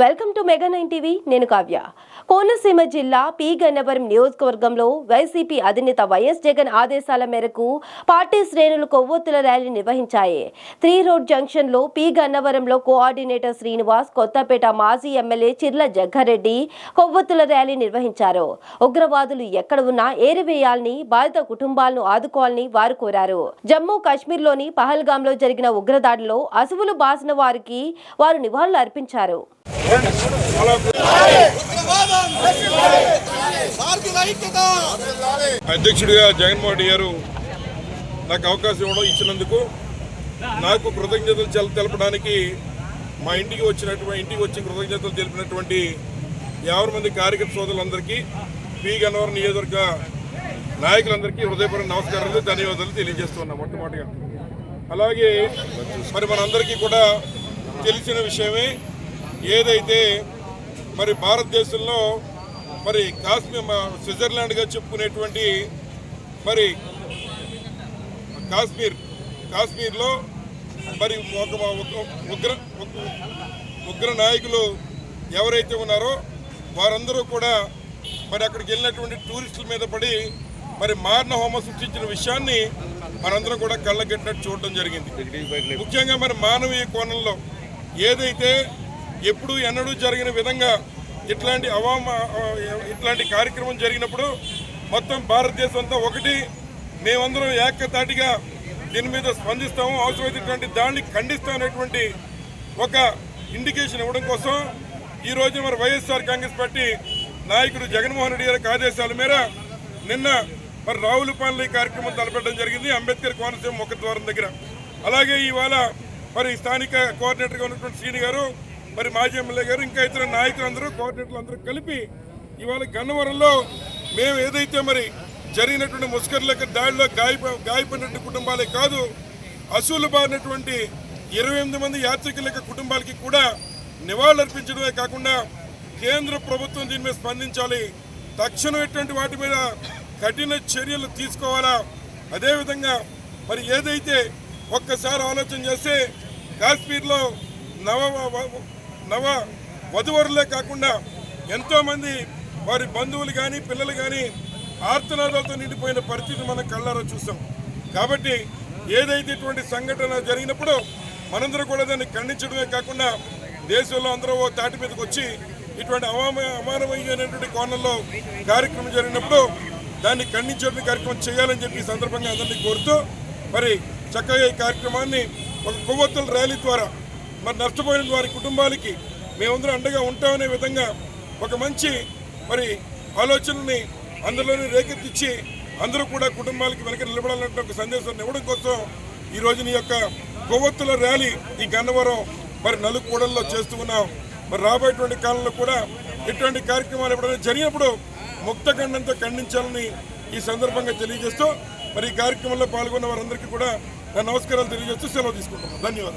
Welcome to mega nine TV. నేను కావ్య. కోనసీమ జిల్లా P Gannavaram నియోజకవర్గంలో వైసీపీ అధినేత వైఎస్ జగన్ ఆదేశాల మేరకు పార్టీ శ్రేణులు కొవ్వొత్తుల ర్యాలీ నిర్వహించాయి. త్రీ రోడ్ జంక్షన్లో పి గన్నవరంలో కోఆర్డినేటర్ శ్రీనివాస్ కొత్తపేట మాజీ ఎమ్మెల్యే చిర్ల జగ్గారెడ్డి కొవ్వొత్తుల ర్యాలీ నిర్వహించారు. ఉగ్రవాదులు ఎక్కడ ఉన్నా ఏరివేయాలని బాధిత కుటుంబాలను ఆదుకోవాలని వారు కోరారు. జమ్మూ కాశ్మీర్లోని పహల్గాంలో జరిగిన ఉగ్రదాడిలో అసువులు బాసిన వారికి వారు నివాళులు అర్పించారు. అధ్యక్షుడిగా జగన్మోహన్ రెడ్డి గారు నాకు అవకాశం ఇవ్వడం ఇచ్చినందుకు నాకు కృతజ్ఞతలు తెలపడానికి మా ఇంటికి వచ్చినటువంటి ఇంటికి వచ్చి కృతజ్ఞతలు తెలిపినటువంటి యాభై మంది కార్యకర్త సోదరులందరికీ పి గన్నవరం నియోజకవర్గ నాయకులందరికీ హృదయపూర్వక నమస్కారాలు ధన్యవాదాలు తెలియజేస్తున్నాం మొట్టమొదటిగా. అలాగే మరి మనందరికీ కూడా తెలిసిన విషయమే ఏదైతే మరి భారతదేశంలో మరి కాశ్మీర్ స్విట్జర్లాండ్గా చెప్పుకునేటువంటి మరి కాశ్మీర్ కాశ్మీర్లో మరి ఒక ఉగ్ర ఉగ్ర నాయకులు ఎవరైతే ఉన్నారో వారందరూ కూడా మరి అక్కడికి వెళ్ళినటువంటి టూరిస్టుల మీద పడి మరి మారణ హోమ సృష్టించిన విషయాన్ని మనందరం కూడా కళ్ళగట్టినట్టు చూడడం జరిగింది. ముఖ్యంగా మరి మానవీయ కోణంలో ఏదైతే ఎప్పుడు ఎన్నడూ జరిగిన విధంగా ఇట్లాంటి అవామ ఇట్లాంటి కార్యక్రమం జరిగినప్పుడు మొత్తం భారతదేశం అంతా ఒకటి మేమందరం ఏకతాటిగా దీని మీద స్పందిస్తాము. అవసరమైనటువంటి దాన్ని ఖండిస్తామనేటువంటి ఒక ఇండికేషన్ ఇవ్వడం కోసం ఈ రోజు మరి వైఎస్ఆర్ కాంగ్రెస్ పార్టీ నాయకుడు జగన్మోహన్ రెడ్డి గారి ఆదేశాల మేర నిన్న మరి రావులపాలెం ఈ కార్యక్రమం తలపెట్టడం జరిగింది. అంబేద్కర్ కోనసీమ ముఖద్వారం దగ్గర. అలాగే ఇవాళ మరి స్థానిక కోఆర్డినేటర్గా ఉన్నటువంటి శ్రీని గారు మరి మాజీ ఎమ్మెల్యే గారు ఇంకా ఇతర నాయకులందరూ కోఆర్డినేటర్లు అందరూ కలిపి ఇవాళ గన్నవరంలో మేము ఏదైతే మరి జరిగినటువంటి ముస్కర్లకు దాడిలో గాయప గాయపడినటువంటి కుటుంబాలే కాదు అసూలు బారినటువంటి ఇరవై ఎనిమిది మంది యాత్రికుల యొక్క కుటుంబాలకి కూడా నివాళులర్పించడమే కాకుండా కేంద్ర ప్రభుత్వం దీని మీద స్పందించాలి. తక్షణం ఎటువంటి వాటి మీద కఠిన చర్యలు తీసుకోవాలా? అదేవిధంగా మరి ఏదైతే ఒక్కసారి ఆలోచన చేస్తే కాశ్మీర్లో నవ నవ వధువరులే కాకుండా ఎంతోమంది వారి బంధువులు కానీ పిల్లలు కానీ ఆర్తనాదాలతో నిండిపోయిన పరిస్థితి మనం కళ్ళారా చూసాం. కాబట్టి ఏదైతే ఇటువంటి సంఘటన జరిగినప్పుడు మనందరూ కూడా దాన్ని ఖండించడమే కాకుండా దేశంలో అందరూ ఓ తాటి మీదకి వచ్చి ఇటువంటి అవామ అమానవీయమైనటువంటి కోణంలో కార్యక్రమం జరిగినప్పుడు దాన్ని ఖండించడం కార్యక్రమం చేయాలని చెప్పి సందర్భంగా అందరినీ కోరుతూ మరి చక్కగా ఈ కార్యక్రమాన్ని ఒక కొవ్వొత్తుల ర్యాలీ ద్వారా మరి నష్టపోయిన వారి కుటుంబాలకి మేమందరం అండగా ఉంటామనే విధంగా ఒక మంచి మరి ఆలోచనని అందులోనే రేకెత్తిచ్చి అందరూ కూడా కుటుంబాలకి వెనక నిలబడాలంటే ఒక సందేశాన్ని ఇవ్వడం కోసం ఈ నీ యొక్క కొవ్వొత్తుల ర్యాలీ ఈ గన్నవరం మరి నలుకూడల్లో చేస్తూ ఉన్నాం. మరి రాబోయేటువంటి కాలంలో కూడా ఇటువంటి కార్యక్రమాలు ఎప్పుడైనా జరిగినప్పుడు ముక్తఖండంతో ఖండించాలని ఈ సందర్భంగా తెలియజేస్తూ మరి ఈ కార్యక్రమంలో పాల్గొన్న వారందరికీ కూడా నా నమస్కారాలు తెలియజేస్తూ సెలవు తీసుకుంటున్నాను ధన్యవాదాలు.